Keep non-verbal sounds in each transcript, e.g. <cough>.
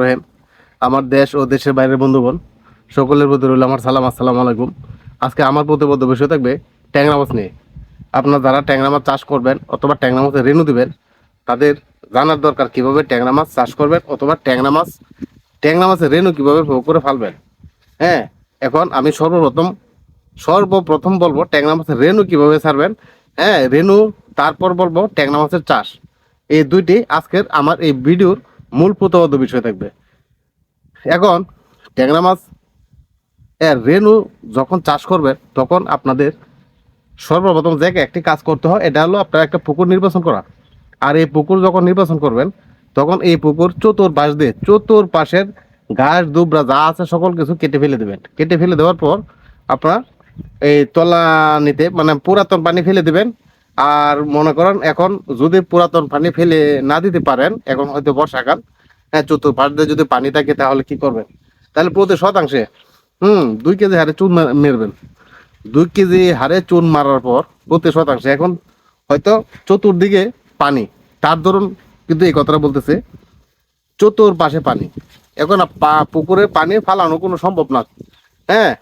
রহিম আমার দেশ ও দেশের বাইরের বন্ধুগণ, সকলের প্রতি রইল আমার সালাম, আসসালামু আলাইকুম। আজকে আমার প্রতিবদ্ধ বিষয় থাকবে ট্যাংরা মাছ নিয়ে। আপনারা যারা ট্যাংরা মাছ চাষ করবেন অথবা ট্যাংরা মাছের রেণু দেবেন, তাদের জানার দরকার কীভাবে ট্যাংরা মাছ চাষ করবেন অথবা ট্যাংরা মাছ, ট্যাংরা মাছের রেণু কীভাবে করে ফালবেন। হ্যাঁ এখন আমি সর্বপ্রথম সর্বপ্রথম বলব ট্যাংরা মাছের রেণু কীভাবে ছাড়বেন। হ্যাঁ রেণু তারপর বলব ট্যাংরা মাছের চাষ। এই দুইটি আজকের আমার এই ভিডিওর মূল প্রতিবদ্ধ বিষয় থাকবে। এখন ট্যাংরা মাছ, এর রেণু যখন চাষ করবে, তখন আপনাদের সর্বপ্রথম জায়গায় একটি কাজ করতে হয়, এটা হলো আপনার একটা পুকুর নির্বাচন করা। আর এই পুকুর যখন নির্বাচন করবেন, তখন এই পুকুর চতুর পাশ দিয়ে চতুর পাশের ঘাস দুবরা যা আছে সকল কিছু কেটে ফেলে দেবেন। কেটে ফেলে দেওয়ার পর আপনার এই তলা নিতে মানে পুরাতন পানি ফেলে দিবেন আর মনে করেন এখন যদি পুরাতন পানি ফেলে না দিতে পারেন, এখন হয়তো বর্ষাকাল হ্যাঁ চতুর্পাশ দিয়ে যদি পানি থাকে তাহলে কি করবেন? তাহলে প্রতি শতাংশে, হুম, দুই কেজি হারে চুন মেরবেন। দুই কেজি হারে চুন মারার পর প্রতি শতাংশে এখন হয়তো চতুর্দিকে পানি। তার ধরুন, কিন্তু এই কথাটা বলতেছে চতুর পাশে পানি। এখন পুকুরে পানি ফালানো কোনো সম্ভব না। হ্যাঁ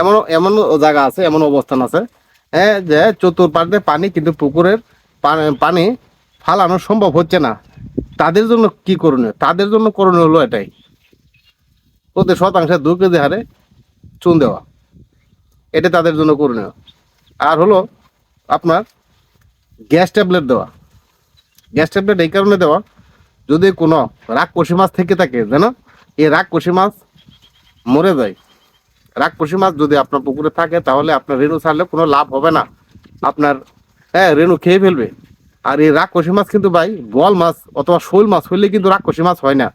এমন এমন জায়গা আছে, এমন অবস্থান আছে যে চতুর্পাশ পানি, কিন্তু পুকুরের পানি ফালানো সম্ভব হচ্ছে না। তাদের জন্য কি করণীয়? তাদের জন্য করণীয় হলো এটাই। প্রতি শতাংশে দু কেজি হারে চুন দেওয়া। এটা তাদের জন্য করণীয়। আর হলো আপনার গ্যাস ট্যাবলেট দেওয়া। গ্যাস ট্যাবলেট এই কারণে দেওয়া, যদি কোনো রাগ কষি মাছ থেকে থাকে যেন এই রাগ কষি মাছ মরে যায়। রাগ কষি মাছ যদি আপনার পুকুরে থাকে, তাহলে আপনার রেণু ছাড়লে কোনো লাভ হবে না। আপনার হ্যাঁ রেণু খেয়ে ফেলবে। আর এই রাগ কষি মাছ কিন্তু ভাই, বল মাছ অথবা শোল মাছ হইলে কিন্তু রাগ কষি মাছ হয় না।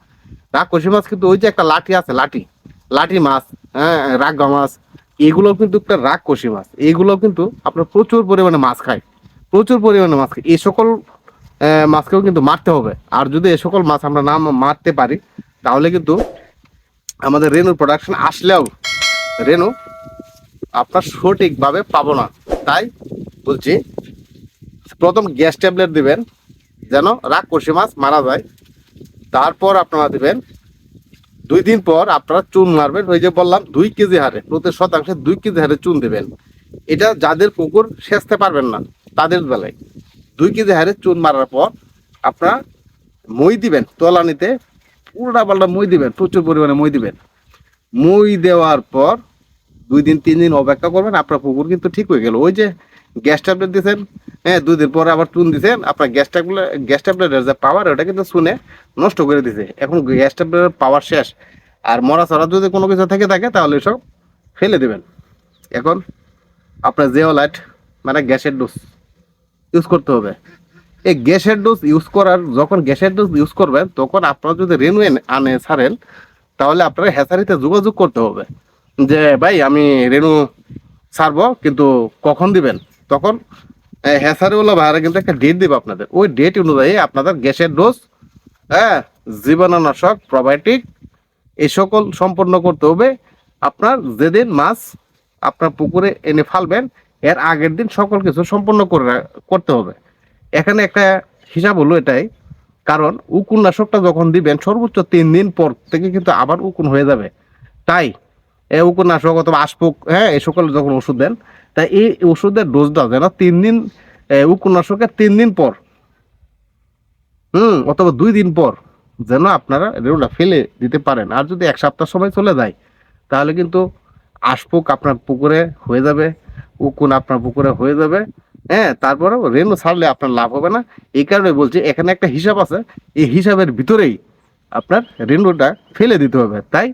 রাগ কষি মাছ কিন্তু ওই যে একটা লাঠি আছে, লাঠি লাঠি মাছ হ্যাঁ রাগা মাছ এগুলো কিন্তু একটা রাগ কষি মাছ। এগুলো কিন্তু আপনার প্রচুর পরিমাণে মাছ খায়। প্রচুর পরিমাণে মাছ খায়। এই সকল মাছকেও কিন্তু মারতে হবে। আর যদি এ সকল মাছ আমরা না মারতে পারি, তাহলে কিন্তু আমাদের রেনুর প্রোডাকশন আসলেও রেনু আপনার সঠিকভাবে পাবো না। তাই বলছি, প্রথম গ্যাস ট্যাবলেট দিবেন, যেন রাগ কষি মাছ মারা যায়। তারপর আপনারা দিবেন, দুই দিন পর আপনারা চুন মারবেন। ওই যে বললাম, দুই কেজি হারে প্রতি শতাংশে দুই কেজি হারে চুন দিবেন। এটা যাদের পুকুর সেচতে পারবেন না, তাদের বেলায়। দুই কেজি হারে চুন মারার পর আপনারা মই দিবেন, তলানিতে পুরোটা পাল্টা মই দিবেন, প্রচুর পরিমাণে মই দিবেন। মই দেওয়ার পর দুই দিন, তিন দিন অপেক্ষা করবেন, আপনার পুকুর কিন্তু ঠিক হয়ে গেল। ওই যে গ্যাস ট্যাবলেট দিয়েছেন হ্যাঁ দুই দিন পরে আবার চুন দিয়েছেন আপনার গ্যাস ট্যাবলেট গ্যাস ট্যাবলেটের যে পাওয়ার ওটা কিন্তু শুনে নষ্ট করে দিছে। এখন গ্যাস ট্যাবলেটের পাওয়ার শেষ। আর মরা চড়া যদি কোনো কিছু থেকে থাকে, তাহলে সব ফেলে দেবেন। এখন আপনার জিওলাইট মানে গ্যাসের ডোজ ইউজ করতে হবে। এই গ্যাসের ডোজ ইউজ করার, যখন গ্যাসের ডোজ ইউজ করবেন, তখন আপনারা যদি রেনু আনে, ছাড়েন, তাহলে আপনারা হ্যাচারিতে যোগাযোগ করতে হবে। যে, ভাই, আমি রেনু ছাড়বো, কিন্তু কখন দিবেন? তখন হ্যাচারিওয়ালা ভাইরা কিন্তু একটা ডেট দিবে আপনাদের। ওই ডেট অনুযায়ী আপনাদের গ্যাসের ডোজ হ্যাঁ জীবাণুনাশক প্রোবায়োটিক এই সকল সম্পন্ন করতে হবে। আপনার যেদিন মাছ আপনার পুকুরে এনে ফালবেন, এর আগের দিন সকল কিছু সম্পন্ন করে করতে হবে। এখানে একটা হিসাব হলো এটাই, কারণ উকুন নাশকটা যখন দিবেন, সর্বোচ্চ তিন দিন পর থেকে কিন্তু আবার উকুন হয়ে যাবে। তাই উকুন অথবা আশপুক হ্যাঁ এই সকল যখন ওষুধ দেন তাই এই ওষুধের ডোজটা যেন তিন দিন উকুন নাশকের তিন দিন পর। হুম, অথবা দুই দিন পর যেন আপনারা রেউটা ফেলে দিতে পারেন। আর যদি এক সপ্তাহ সময় চলে যায়, তাহলে কিন্তু আশপুক আপনার পুকুরে হয়ে যাবে, উকুন আপনার পুকুরে হয়ে যাবে হ্যাঁ তারপরে রেনু ছাড়লে আপনার লাভ হবে না। এই কারণে বলছি, এখানে একটা হিসাব আছে, এই হিসাবের ভিতরেই আপনার রেনুটা ফেলে দিতে হবে। তাই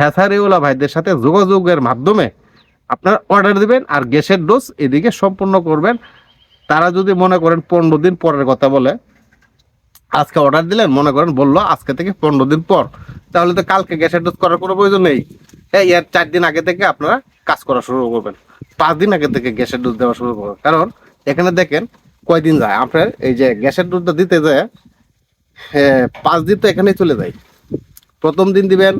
হ্যাসারিওলা ভাইদের সাথে যোগাযোগের মাধ্যমে আপনারা অর্ডার দিবেন আর গ্যাসের ডোজ এদিকে সম্পূর্ণ করবেন। তারা যদি মনে করেন পনেরো দিন পরের কথা বলে, আজকে অর্ডার দিলেন, মনে করেন বলল আজকে থেকে পনেরো দিন পর। তাহলে তো কালকে গ্যাসের ডোজ করার কোনো প্রয়োজন নেই। হ্যাঁ এর চার দিন আগে থেকে আপনারা কাজ করা শুরু করবেন। পাঁচ দিন আগে থেকে গ্যাসের ডোজ দেওয়া শুরু করবেন। কারণ এখানে দেখেন কয়দিন যায়? আপনার এই যে গ্যাসের ডোজটা দিতে যায় পাঁচ দিন তো এখানেই চলে যায়। প্রথম দিন দিবেন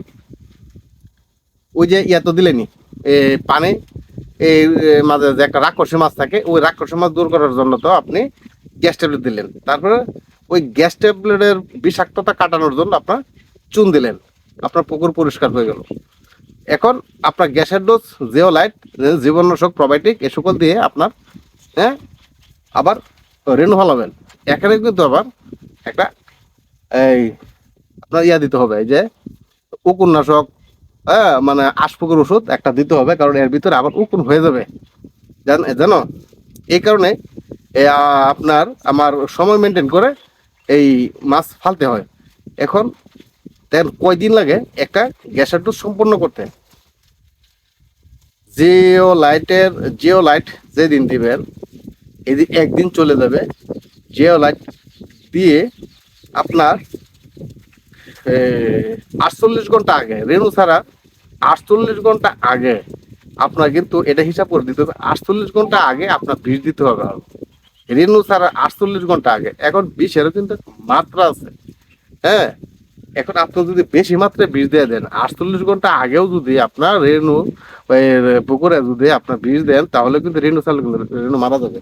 ওই যে ইয়া তো দিলেনি পানি এই মাঝে যে একটা রাক্ষসী মাছ থাকে, ওই রাক্ষসী মাছ দূর করার জন্য তো আপনি গ্যাস ট্যাবলেট দিলেন। তারপরে ওই গ্যাস ট্যাবলেটের বিষাক্ততা কাটানোর জন্য আপনার চুন দিলেন। আপনার পুকুর পরিষ্কার হয়ে গেল। এখন আপনার গ্যাসের ডোজ, জিওলাইট জীবনাশক প্রোবায়োটিক, এ সকল দিয়ে আপনার হ্যাঁ আবার রেনু ফলাবেন। এখানে কিন্তু আবার একটা, এই, আপনার ইয়া দিতে হবে যে উকুননাশক হ্যাঁ মানে আশপুকুর ওষুধ একটা দিতে হবে, কারণ এর ভিতরে আবার উকুন হয়ে যাবে। জান এই কারণে আপনার আমার সময় মেনটেন করে এই মাছ ফালতে হয়। এখন, দেন কয়দিন লাগে একটা গ্যাসের ডোজ সম্পূর্ণ করতে? জিও লাইটের, জিও লাইট যেদিন দিবেন এদিন একদিন চলে যাবে, জিও লাইট দিয়ে আপনার আটচল্লিশ ঘণ্টা আগে রেনু ছাড়া আটচল্লিশ ঘণ্টা আগে আপনার কিন্তু এটা হিসাব করে দিতে হবে, আটচল্লিশ ঘণ্টা আগে আপনার বিষ দিতে হবে। রেনু ছাড়া আটচল্লিশ ঘণ্টা আগে, এখন বিষেরও কিন্তু মাত্রা আছে হ্যাঁ? এখন আপনি যদি বেশি মাত্রায় বিষ দিয়ে দেন, আটচল্লিশ ঘণ্টা আগেও যদি আপনার ওই পুকুরে যদি আপনার বিষ দেন, তাহলে কিন্তু রেনু চালু রেনু মারা যাবে।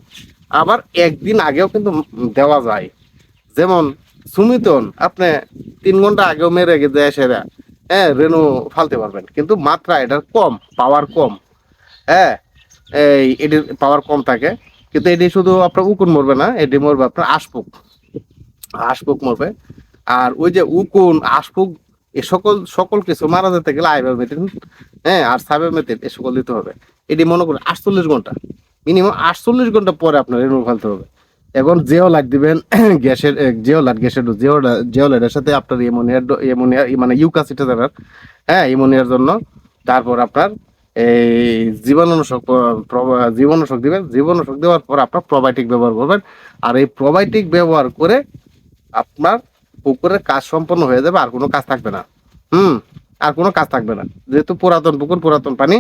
আবার একদিন আগেও কিন্তু দেওয়া যায়। যেমন সুমিতন, আপনি তিন ঘণ্টা আগেও মেরে গেছে সেরা হ্যাঁ রেনু ফালতে পারবেন। কিন্তু মাত্রা এটার কম পাওয়ার কম। হ্যাঁ এই এটির পাওয়ার কম থাকে। কিন্তু এটি শুধু আপনার উকুন মরবে না এটি মরবে আপনার আশপুক আশপুক মরবে। আর ওই যে উকুন আশপুক এ সকল সকল কিছু মারা যেতে গেলে আইবারমেথিন হ্যাঁ আর সাইবারমেথিন এ সকল দিতে হবে। এটি মনে করুন আটচল্লিশ ঘণ্টা। মিনিমাম আটচল্লিশ ঘণ্টা পরে আপনার রেনু ফেলতে হবে। এখন জিও লাইট দিবেন, <clears throat> গ্যাসের জিও লাইট গ্যাসের জিও জিও লাইটের সাথে আপনার এমোনিয়ার এমোনিয়া মানে ইউকাসিটা দেবেন হ্যাঁ এমোনিয়ার জন্য। তারপর আপনার এই জীবাণুনাশক জীবাণুনাশক দিবেন, জীবাণুনাশক দেওয়ার পর আপনার প্রোবায়োটিক ব্যবহার করবেন। আর এই প্রোবায়োটিক ব্যবহার করে আপনার পুকুরের কাজ সম্পন্ন হয়ে যাবে, আর কোনো কাজ থাকবে না। হুম, আর কোনো কাজ থাকবে না। যেহেতু পুরাতন পুকুর, পুরাতন পানি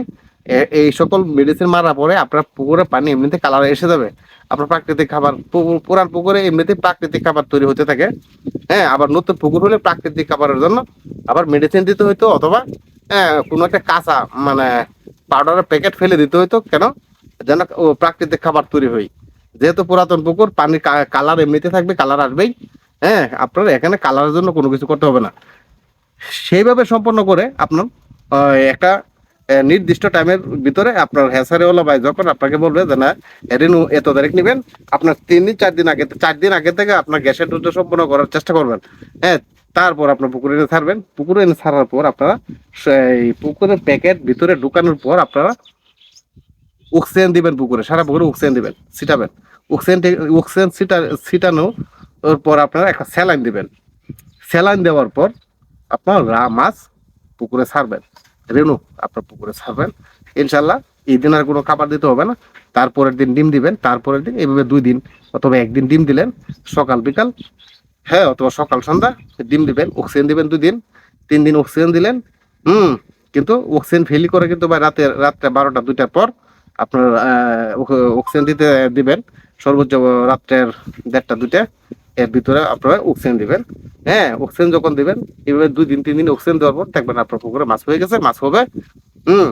এই সকল মেডিসিন মারা পরে আপনার পুকুরে পানি এমনিতে কালার এসে যাবে। আপনার প্রাকৃতিক খাবার পুরান পুকুরে এমনিতে প্রাকৃতিক খাবার তৈরি হতে থাকে। হ্যাঁ আবার নতুন পুকুর হলে প্রাকৃতিক খাবারের জন্য আবার মেডিসিন দিতে হইতো অথবা হ্যাঁ কোনো একটা কাঁচা মানে পাউডারের প্যাকেট ফেলে দিতে হইতো কেন? যেন ও প্রাকৃতিক খাবার তৈরি হয় যেহেতু পুরাতন পুকুর পানির কালার এমনিতে থাকবে কালার আসবেই। হ্যাঁ আপনার এখানে কালারের জন্য কোনো কিছু করতে হবে না। সেইভাবে সম্পন্ন করে আপনার একটা নির্দিষ্ট টাইমের ভিতরে আপনার হ্যাসারিওয়ালা ভাই যখন আপনাকে বলবে যে, না রেনু এত তারিখ নেবেন, আপনার তিন দিন, চার দিন আগে, চার দিন আগে থেকে আপনার গ্যাসের ডোজটা সম্পন্ন করার চেষ্টা করবেন। হ্যাঁ তারপর আপনার পুকুরে এনে ছাড়বেন। পুকুরে এনে ছাড়ার পর আপনারা সেই পুকুরের প্যাকেট ভিতরে ঢুকানোর পর আপনারা অক্সিজেন দিবেন পুকুরে, সারা পুকুরে অক্সিজেন দিবেন, ছিটাবেন। অক্সিজেন অক্সিজেন ছিটা ছিটানো ওর পর আপনারা একটা স্যালাইন দিবেন। স্যালাইন দেওয়ার পর আপনার রা- মাছ পুকুরে ছাড়বেন। রেনু আপনার পুকুরে ছাড়বেন। ইনশাল্লাহ এই দিন আর কোনো খাবার দিতে হবে না। তারপরের দিন ডিম দিবেন, তারপরের দিন এইভাবে দুই দিন অথবা একদিন ডিম দিলেন, সকাল, বিকাল হ্যাঁ অথবা সকাল, সন্ধ্যা ডিম দিবেন অক্সিজেন দিবেন দুই দিন, তিন দিন অক্সিজেন দিলেন, হুম, কিন্তু অক্সিজেন ফেলি করে কিন্তু বা রাতে রাত্রে বারোটা, দুইটার পর আপনার অক্সিজেন দিতে দিবেন, সর্বোচ্চ রাত্রের দেড়টা, দুইটা এর ভিতরে আপনারা অক্সিজেন দিবেন। হ্যাঁ অক্সিজেন যখন দিবেন এইভাবে দুই দিন, তিন দিন অক্সিজেন দেওয়ার পর দেখবেন আপনার পুকুরে মাছ হয়ে গেছে, মাছ হবে। হুম।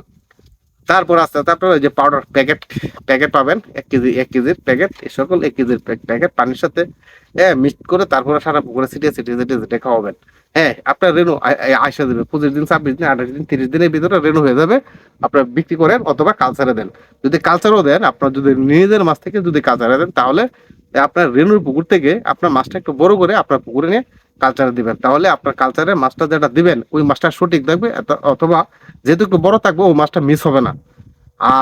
তারপর আস্তে আস্তে আপনার যে পাউডার প্যাকেট প্যাকেট পাবেন, এক কেজি, এক কেজির প্যাকেট সকল এক কেজির প্যাকেট পানির সাথে হ্যাঁ মিক্স করে তারপরে সারা পুকুরে ছিটিয়ে ছিটিয়ে ছিটিয়ে ছিটিয়ে খাওয়াবেন। হ্যাঁ আপনার রেনু আইসা দেবে। পঁচিশ দিন ছাব্বিশ দিন আঠাশ দিন তিরিশ দিনের ভিতরে রেনু হয়ে যাবে। আপনার বিক্রি করেন অথবা কালচারে দেন। যদি কালচারও দেন আপনার যদি নিজেদের মাছ থেকে যদি কালচারে দেন তাহলে আপনার রেনুর পুকুর থেকে আপনার মাছটা একটু বড় করে আপনার পুকুরে নিয়ে কালচারে দিবেন। তাহলে আপনার কালচারে মাছটা যেটা দিবেন ওই মাছটা সঠিক থাকবে অথবা যেহেতু একটু বড় থাকবে ওই মাছটা মিস হবে না।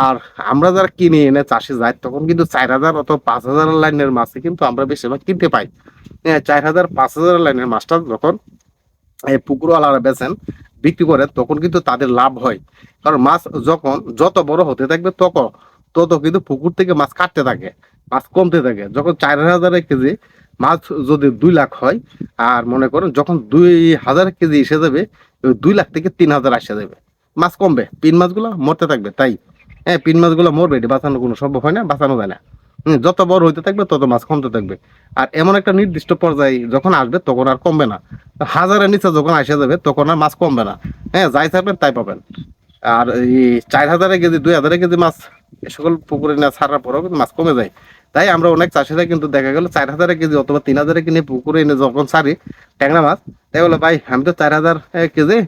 আর আমরা যারা কিনে এনে চাষে যাই তখন কিন্তু চার হাজার অথবা পাঁচ হাজার লাইনের মাছই কিন্তু আমরা বেশিরভাগ কিনতে পাই। হ্যাঁ, চার হাজার পাঁচ হাজার লাইনের মাছটা যখন পুকুরওয়ালারা বেচেন, বিক্রি করেন তখন কিন্তু তাদের লাভ হয়। কারণ মাছ যখন যত বড় হতে থাকবে তত তত কিন্তু পুকুর থেকে মাছ কাটতে থাকে, মাছ কমতে থাকে। যখন চার হাজার কেজি মাছ যদি দুই লাখ হয়, আর মনে করেন যখন দুই হাজার কেজি এসে যাবে, দুই লাখ থেকে তিন হাজার আসে যাবে। মাছ কমবে, পিন মাছগুলো মরতে থাকবে, তাই। হ্যাঁ পিন মাছগুলো মরবে, এটি বাঁচানো কোনো সম্ভব হয় না, বাঁচানো যায় না। যত বড় হইতে থাকবে, তত মাছ কমতে থাকবে। আর এমন একটা নির্দিষ্ট পর্যায়ে যখন আসবে, তখন আর কমবে না। হাজারের নিচে যখন আসে যাবে, তখন আর মাছ কমবে না। হ্যাঁ যাই থাকবেন, তাই পাবেন। আর এই চার হাজারে কেজি, দুই হাজারে কেজি মাছ সকল পুকুরে না ছাড়ার পরেও কিন্তু মাছ কমে যায়। তাই আমরা অনেক চাষিরা কিন্তু দেখা গেল, চার হাজারে কেজি অথবা তিন হাজারে কিনে পুকুরে এনে যখন ছাড়ি ট্যাংরা মাছ, তাই বলে, ভাই, আমি তো চার হাজার কেজি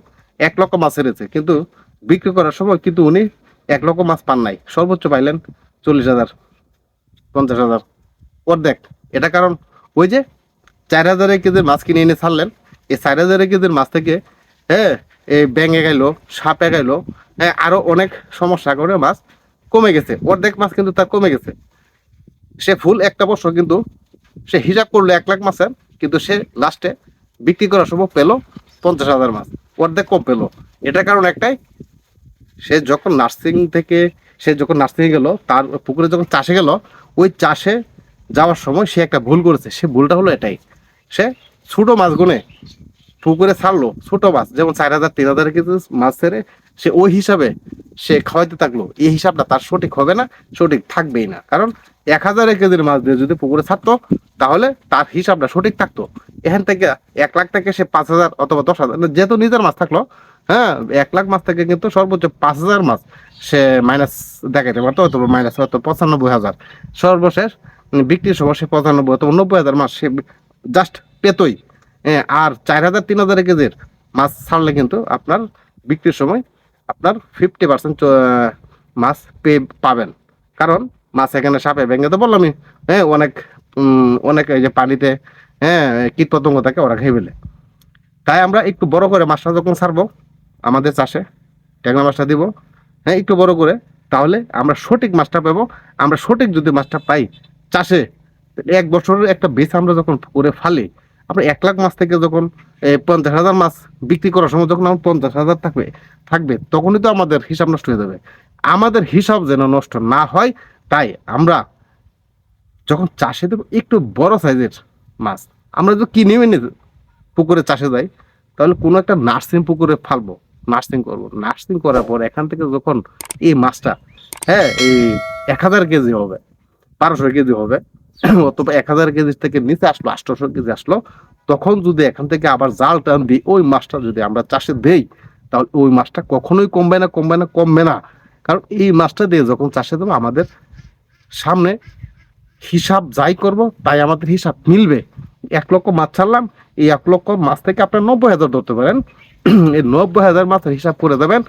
এক লক্ষ মাছ ছেড়েছে কিন্তু বিক্রি করার সময় কিন্তু উনি এক লক্ষ মাছ পান নাই। সর্বোচ্চ পাইলেন চল্লিশ হাজার। পঞ্চাশ হাজার। অর্ধেক। এটা কারণ ওই যে চার হাজারের কেজির মাছ কিনে এনে ছাড়লেন, এই চার হাজারের কেজির মাছ থেকে হ্যাঁ এই ব্যাঙে গাইলো, সাপে গাইলো হ্যাঁ আরও অনেক সমস্যা করে মাছ কমে গেছে। অর্ধেক মাছ কিন্তু তার কমে গেছে। সে ফুল একটা বছর কিন্তু সে হিসাব করল এক লাখ মাছের, কিন্তু সে লাস্টে বিক্রি করার সময় পেল পঞ্চাশ হাজার মাছ। অর্ধেক কম পেল। এটা কারণ একটাই, সে যখন নার্সিং থেকে সে যখন নার্সিং গেল, তার পুকুরে যখন চাষে গেল, ওই চাষে যাওয়ার সময় সে একটা ভুল করেছে। সে ভুলটা হলো এটাই। সে ছোট মাছ গুনে পুকুরে ছাড়লো, ছোট মাছ, যেমন চার হাজার, তিন হাজার কেজি মাছ ছেড়ে সে ওই হিসাবে সে খাওয়াইতে থাকল। এই হিসাবটা তার সঠিক হবে না, সঠিক থাকবেই না। কারণ এক হাজার কেজির মাছ দিয়ে যদি পুকুরে ছাড়তো, তাহলে তার হিসাবটা সঠিক থাকতো। এখান থেকে এক লাখ থেকে সে পাঁচ হাজার অথবা দশ হাজার, যেহেতু নিজের মাছ থাকল হ্যাঁ এক লাখ মাছ থেকে কিন্তু সর্বোচ্চ পাঁচ হাজার মাছ সে মাইনাস দেখাইতে পারতো অথবা মাইনাস হয়তো পঁচানব্বই হাজার। সর্বশেষ বিক্রির সময় সে পঁচানব্বই অথবা নব্বই হাজার মাছ সে জাস্ট পেতই। হ্যাঁ, আর চার হাজার তিন হাজার কেজির মাছ ছাড়লে কিন্তু আপনার বিক্রির সময় আপনার ফিফটি পার্সেন্ট মাছ পে পাবেন। কারণ মাছ এখানে সাপে ভেঙে তো বললামই হ্যাঁ অনেক অনেক এই যে পানিতে হ্যাঁ কীট পতঙ্গ থাকে ওরা খেয়ে ফেলে। তাই আমরা একটু বড় করে মাছটা যখন ছাড়বো আমাদের চাষে, ট্যাংরা মাছটা দিব। হ্যাঁ একটু বড় করে, তাহলে আমরা সঠিক মাছটা পাবো। আমরা সঠিক যদি মাছটা পাই চাষে এক বছরের একটা বেচ আমরা যখন করে ফালি, আমরা এক লাখ মাছ থেকে যখন পঞ্চাশ হাজার মাছ বিক্রি করার সময় যখন আমার পঞ্চাশ হাজার থাকবে থাকবে, তখনই তো আমাদের হিসাব নষ্ট হয়ে যাবে। আমাদের হিসাব যেন নষ্ট না হয়, তাই আমরা যখন চাষে দেবো, একটু বড় সাইজের মাছ, আমরা যদি কিনে এনে পুকুরে চাষে যাই তাহলে কোনো একটা নার্সিং পুকুরে ফালবো। নার্সিং করব। নার্সিং করার পর এখান থেকে যখন এই মাছটা হ্যাঁ এই এক হাজার কেজি হবে, বারোশো কেজি হবে, অথবা এক হাজার কেজি থেকে নিচে আসলো আটশোশো কেজি আসলো, তখন যদি এখান থেকে আবার জাল টান দিই ওই মাছটা যদি আমরা চাষে দেই, তাহলে ওই মাছটা কখনোই কমবে না কমবে না কমবে না। কারণ এই মাছটা দিয়ে যখন চাষে দেবো, আমাদের সামনে হিসাব যাই করব, তাই আমাদের হিসাব মিলবে। এক লক্ষ মাছ ছাড়লাম, এই এক লক্ষ মাছ থেকে আপনার নব্বই হাজার ধরতে পারেন। এই নব্বই হাজার মাছের হিসাব করে দেবেন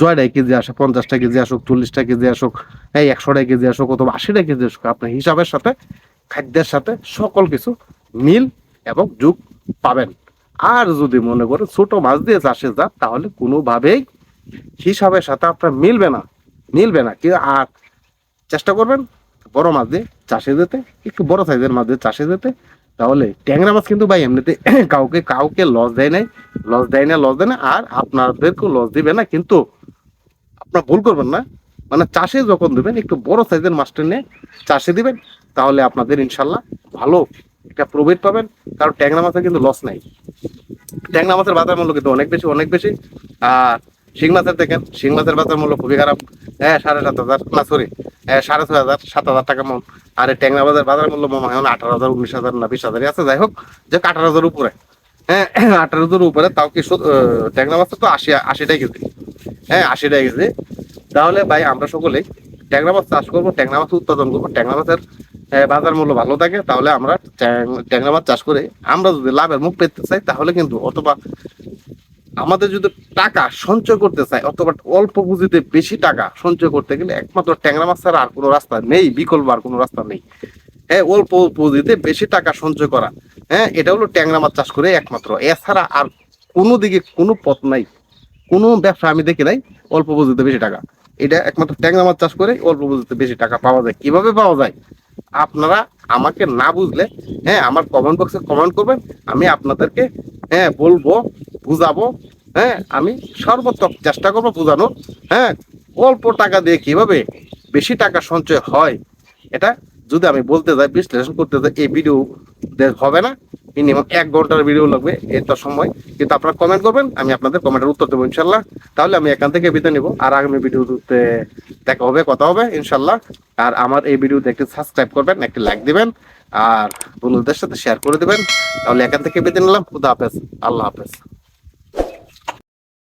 জয়টাই কেজি আসে পঞ্চাশটা কেজি আসুক, চল্লিশটা কেজি আসুক, এই একশোটা কেজি আসুক অথবা আশিটা কেজি আসুক, আপনার হিসাবের সাথে, খাদ্যের সাথে সকল কিছু মিল এবং যুগ পাবেন। আর যদি মনে করেন ছোট মাছ দিয়ে চাষে যান তাহলে কোনোভাবেই হিসাবের সাথে আপনার মিলবে না মিলবে না। কি আর চেষ্টা করবেন বড় মাছ দিয়ে চাষে যেতে, একটু বড় সাইজের মাছ দিয়ে চাষে যেতে তাহলে ট্যাংরা মাছ কিন্তু ভাই এমনিতে <coughs> কাউকে কাউকে লস দেয় নাই লস দেয় না লস দেয় না, আর আপনাদেরকেও লস দিবে না, কিন্তু আপনার ভুল করবেন না। মানে চাষে যখন দেবেন, একটু বড় সাইজের মাছটা নিয়ে চাষে দিবেন, তাহলে আপনাদের ইনশাল্লাহ ভালো একটা প্রফিট পাবেন। কারণ ট্যাংরা মাছের কিন্তু লস নাই। ট্যাংরা মাছের বাজার মূল্য কিন্তু অনেক বেশি অনেক বেশি। আর শিং মাছের দেখেন, শিং মাছের বাজার মূল্য খুবই খারাপ। হ্যাঁ সাড়ে সাত হাজার, না সরি হ্যাঁ সাড়ে ছয় হাজার, সাত হাজার টাকা মন। আর এই ট্যাংরা বাজার বাজার মূল্য মনে হয় আঠারো হাজার, উনিশ হাজার না বিশ হাজারই আছে, যাই হোক, যে আঠারো হাজার উপরে। হ্যাঁ আঠারো হাজার উপরে, তাও কি ট্যাংরা মাছ তো আশি, আশিটাই কেজি। হ্যাঁ আশিটাই কেজি। তাহলে ভাই, আমরা সকলেই ট্যাংরা মাছ চাষ করব, ট্যাংরা মাছ উৎপাদন করব। ট্যাংরা মাছের বাজার মূল্য ভালো থাকে, তাহলে আমরা ট্যাং- ট্যাংরা মাছ চাষ করে, আমরা যদি লাভের মুখ পেতে চাই, তাহলে কিন্তু অথবা আমাদের যদি টাকা সঞ্চয় করতে চাই অথবা অল্প পুঁজিতে বেশি টাকা সঞ্চয় করতে গেলে একমাত্র ট্যাংরা মাছ ছাড়া আর কোনো রাস্তা নেই, বিকল্প আর কোনো রাস্তা নেই। হ্যাঁ অল্প পুঁজিতে বেশি টাকা সঞ্চয় করা। হ্যাঁ এটা হলো ট্যাংরা মাছ চাষ করে একমাত্র। এছাড়া আর কোনো দিকে কোনো পথ নাই। কোনো ব্যবসা আমি দেখি নাই, অল্প পুঁজিতে বেশি টাকা। এটা একমাত্র ট্যাংরা মাছ চাষ করে অল্প পুঁজিতে বেশি টাকা পাওয়া যায়। কীভাবে পাওয়া যায়? আপনারা আমাকে না বুঝলে হ্যাঁ আমার কমেন্ট বক্সে কমেন্ট করবেন, আমি আপনাদেরকে হ্যাঁ বলব, বুঝাবো হ্যাঁ আমি সর্বোত্তম চেষ্টা করব বোঝানোর হ্যাঁ অল্প টাকা দিয়ে কীভাবে বেশি টাকা সঞ্চয় হয়, এটা যদি আমি বলতে যাই, বিশ্লেষণ করতে যাই, এই ভিডিও হবে না। মিনিমাম এক ঘণ্টার ভিডিও লাগবে এটা সময়। কিন্তু আপনারা কমেন্ট করবেন, আমি আপনাদের কমেন্টের উত্তর দেবো ইনশাল্লাহ। তাহলে আমি এখান থেকে বিদায় নিব। আর আগামী ভিডিওতে দেখা হবে, কথা হবে ইনশাল্লাহ। আর আমার এই ভিডিওতে একটি সাবস্ক্রাইব করবেন, একটি লাইক দিবেন। আর বন্ধুদের সাথে শেয়ার করে দেবেন। তাহলে এখান থেকে বিদায় নিলাম। খুদা হাফেজ। আল্লাহ হাফেজ।